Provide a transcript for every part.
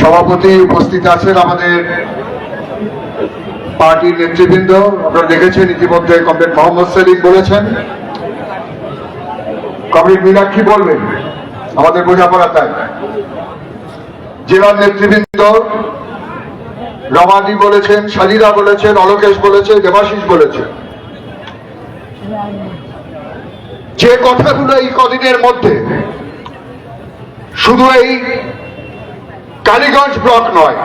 সভাপতি উপস্থিত আছেন আমাদের পার্টির নেতৃবৃন্দ। আপনারা দেখেছেন, ইতিমধ্যে কমরেড মোহাম্মদ সেলিম বলেছেন। কমরেড মীনাক্ষী বলবেন, আমাদের বোঝাপড়া তাই জেলার নেতৃবৃন্দ রমাদি বলেছেন, সাজিদা বলেছেন, অলোকেশ বলেছে দেবাশিস বলেছে যে কথাগুলো এই কদিনের মধ্যে, শুধু এই কালীগঞ্জ ব্লক নয়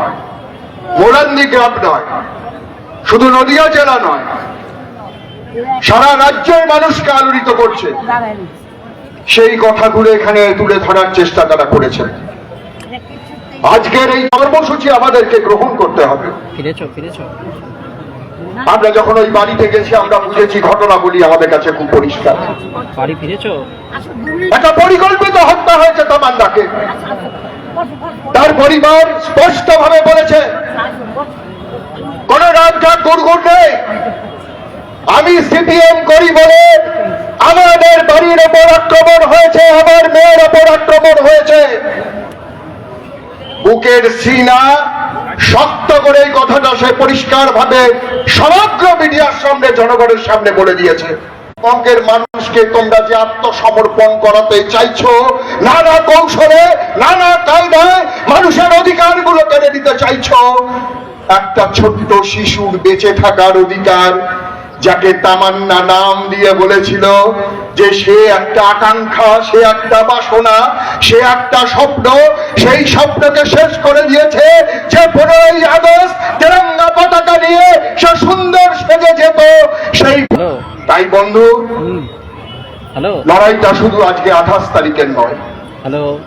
মোরান্দি গ্রাম নয়, শুধু নদিয়া জেলা নয়, সারা রাজ্যের মানুষকে আলোড়িত করছে। সেই কথাগুলো এখানে তুলে ধরার চেষ্টা তারা করেছেন। আজকের এই কর্মসূচি আমাদেরকে গ্রহণ করতে হবে। আমরা যখন ওই বাড়িতে গেছি আমরা বুঝেছি ঘটনাগুলি আমাদের কাছে খুব পরিষ্কার। বাড়ি ফিরেছো? একটা পরিকল্পিত হত্যা হয়েছে তামান্নাকে। তার পরিবার স্পষ্ট ভাবে বলেছে কোন রাজঘাট গুড়গুড় নেই। আমি সিপিএম করি বলে আমাদের বাড়ির ওপর আক্রমণ হয়েছে আমার মেয়ের ওপর আক্রমণ হয়েছে। বুকের সিনা শক্ত করে এই কথাটা সে পরিষ্কার ভাবে সমগ্র মিডিয়ার সামনে, জনগণের সামনে বলে দিয়েছে। বঙ্গের মানুষকে তোমরা যে আত্মসমর্পণ করাতে চাইছো, নানা কৌশলে, নানা কায়দায় মানুষের অধিকারগুলো কেড়ে দিতে চাইছো। একটা ছোট্ট শিশুর বেঁচে থাকার অধিকার যাকে তামান্না নাম দিয়ে বলেছিল যে সে একটা আকাঙ্ক্ষা সে একটা বাসনা সে একটা স্বপ্ন সেই স্বপ্নকে শেষ করে দিয়েছে যে পনেরোই আগস্ট তেরঙ্গা পতাকা নিয়ে সে সুন্দর সেজে যেত। সেই তাই বন্ধু হ্যালো। লড়াইটা শুধু আজকে আঠাশ তারিখের নয়। হ্যালো।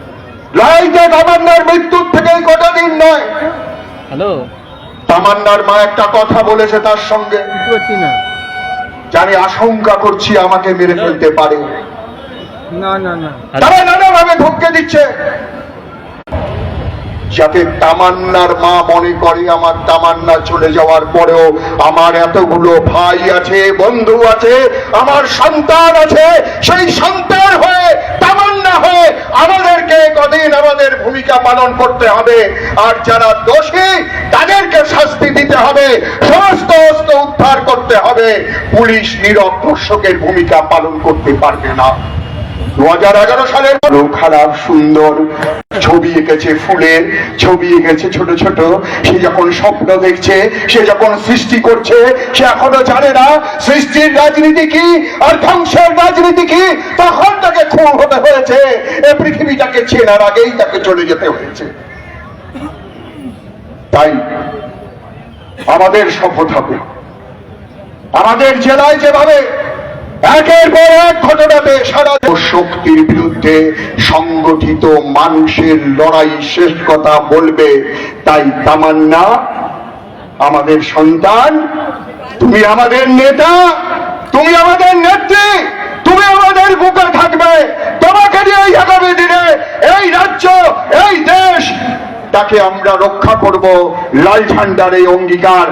লড়াইটা তামান্নার মৃত্যুর থেকে কটা দিন নয়। হ্যালো। তামান্নার মা একটা কথা বলেছে তার সঙ্গে। না? জানি আশঙ্কা করছি আমাকে মেরে ফেলতে পারে। না না না। তারা নানাভাবে ধমকে দিচ্ছে। যাতে তামান্নার মা মনে করে আমার তামান্না চলে যাওয়ার পরেও আমার এতগুলো ভাই আছে বন্ধু আছে আমার সন্তান আছে সেই সন্তান হয়ে তামান্না হয়ে আমাদেরকে কদিন আমাদের ভূমিকা পালন করতে হবে। আর যারা দোষী হবে, সমস্ত অস্ত্র উদ্ধার করতে হবে। পুলিশ দর্শকের ভূমিকা পালন করতে পারবে না। দু খারাপ, সুন্দর। ছবি এঁকেছে ফুলের, ছবি এঁকেছে ছোট ছোট। সে যখন স্বপ্ন দেখছে, সে যখন সৃষ্টি করছে, সে এখনও জানে না সৃষ্টির রাজনীতি কি আর ধ্বংসের রাজনীতি কি। তখন তাকে খুব হতে হয়েছে। এ পৃথিবীটাকে চেনার আগেই তাকে চলে যেতে হয়েছে। তাই আমাদের শপথ হবে। আমাদের জেলায় যেভাবে একের পর এক ঘটনাতে সারা শক্তির বিরুদ্ধে সংগঠিত মানুষের লড়াই শেষ কথা বলবে, তাই তামান্না, আমাদের সন্তান, তুমি আমাদের নেতা, তুমি আমাদের নেত্রী, তুমি আমাদের বুকে থাকবে, তোমাকে নিয়ে আগামী দিনে এই রাজ্য তাকে আমরা রক্ষা করব লাল ঝান্ডার এই অঙ্গীকার।